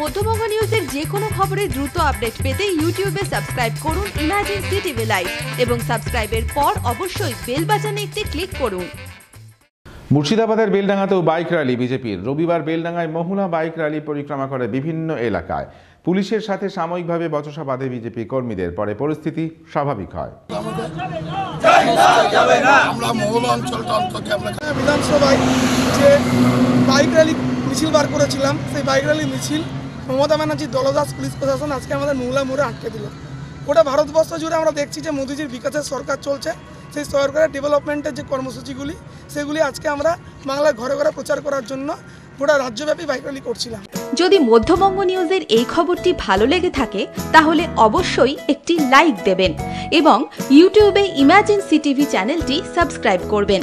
মধ্যবঙ্গ নিউজের যে কোনো খবরের দ্রুত আপডেট পেতে ইউটিউবে সাবস্ক্রাইব করুন ইমার্জেন্সি টিভি লাইভ এবং সাবস্ক্রাইবের পর অবশ্যই বেল বাটনে একটি ক্লিক করুন। মুর্শিদাবাদের বেলডাঙ্গাতেও বাইক র্যালি বিজেপির। রবিবার বেলডাঙ্গায় মহুলা বাইক র্যালি পরিক্রমা করে বিভিন্ন এলাকায়। পুলিশের সাথে সাময়িকভাবে বচসা বাঁধে বিজেপি কর্মীদের। পরে পরিস্থিতি স্বাভাবিক হয়। আমরা মহল অঞ্চলটা বিধানসভায় যে বাইক র্যালি মিছিল বার করেছিলাম সেই বাইক র্যালি মিছিল মমতা ব্যানার্জির দলদাস পুলিশ প্রশাসন আজকে আমাদের মৌলা মোড়ে আটকে দিল। গোটা ভারতবর্ষ জুড়ে আমরা দেখছি যে মোদিজির বিকাশের সরকার চলছে। সেই সরকারের ডেভেলপমেন্টের যে কর্মসূচিগুলি, সেগুলি আজকে আমরা বাংলার ঘরে ঘরে প্রচার করার জন্য গোটা রাজ্যব্যাপী বাইক র্যালি করছিলাম। যদি মধ্যবঙ্গ নিউজের এই খবরটি ভালো লেগে থাকে, তাহলে অবশ্যই একটি লাইক দেবেন এবং ইউটিউবে ইমার্জেন্সি টিভি চ্যানেলটি সাবস্ক্রাইব করবেন।